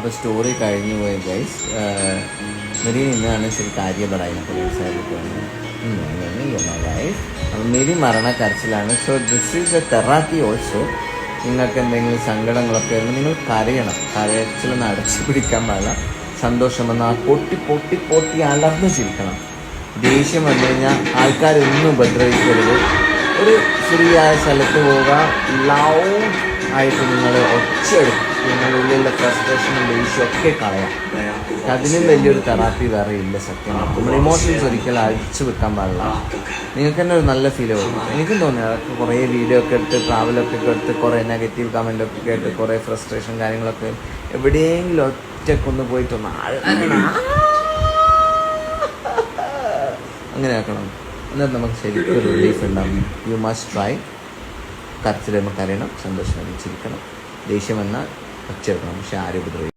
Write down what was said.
അപ്പോൾ സ്റ്റോറി കഴിഞ്ഞു പോയി ഗൈസ് മെരി ഇന്നാണ് ശരി കാര്യം പറയുന്നത് ഗൈസ് അപ്പം മെരി മരണക്കരച്ചിലാണ്. So this is a therapy also നിങ്ങൾക്ക് എന്തെങ്കിലും സങ്കടങ്ങളൊക്കെ വരുമ്പോൾ നിങ്ങൾ കരയണം. കരച്ചിലൊന്ന് അടച്ചു പിടിക്കാൻ പാടില്ല. സന്തോഷം വന്നാൽ പൊട്ടി പൊട്ടി പൊട്ടി അലർന്ന് ചിരിക്കണം. ദേഷ്യം വന്നു കഴിഞ്ഞാൽ ആൾക്കാരൊന്നും ഉപദ്രവിക്കരുത്. ഒരു ഫ്രീ ആയ സ്ഥലത്ത് പോവുക ലൗഡ് ആയിട്ട് നിങ്ങൾ ഒച്ചയെടുക്കും നിങ്ങളുടെ ഉള്ളിലുള്ള ഫ്രസ്ട്രേഷനും ദേഷ്യം ഒക്കെ കളയാം. അതിനും വലിയൊരു തെറാപ്പി വേറെ ഇല്ല സത്യം. നമ്മൾ ഇമോഷൻസ് ഒരിക്കലും അഴിച്ചു വെക്കാൻ പാടില്ല. നിങ്ങൾക്ക് തന്നെ ഒരു നല്ല ഫീൽ വരും. എനിക്കും തോന്നി അതൊക്കെ കുറേ വീഡിയോ ഒക്കെ എടുത്ത് ട്രാവലൊക്കെ എടുത്ത് കുറേ നെഗറ്റീവ് കമന്റ് ഒക്കെ കേട്ട് കുറേ ഫ്രസ്ട്രേഷൻ കാര്യങ്ങളൊക്കെ എവിടെയെങ്കിലും ഒറ്റക്കൊന്ന് പോയിട്ടൊന്ന്. അങ്ങനെ ആക്കണം എന്നാൽ നമുക്ക് ശരിക്കും റിലീഫ് ഉണ്ടാവും. യു മസ്റ്റ് ട്രൈ കരച്ചിൽ നമുക്ക് അറിയണം സന്തോഷം അറിയിച്ചിരിക്കണം ദേഷ്യം വന്നാൽ ഒച്ചെടുക്കണം പക്ഷെ ആരും ഉപദ്രവിക്കും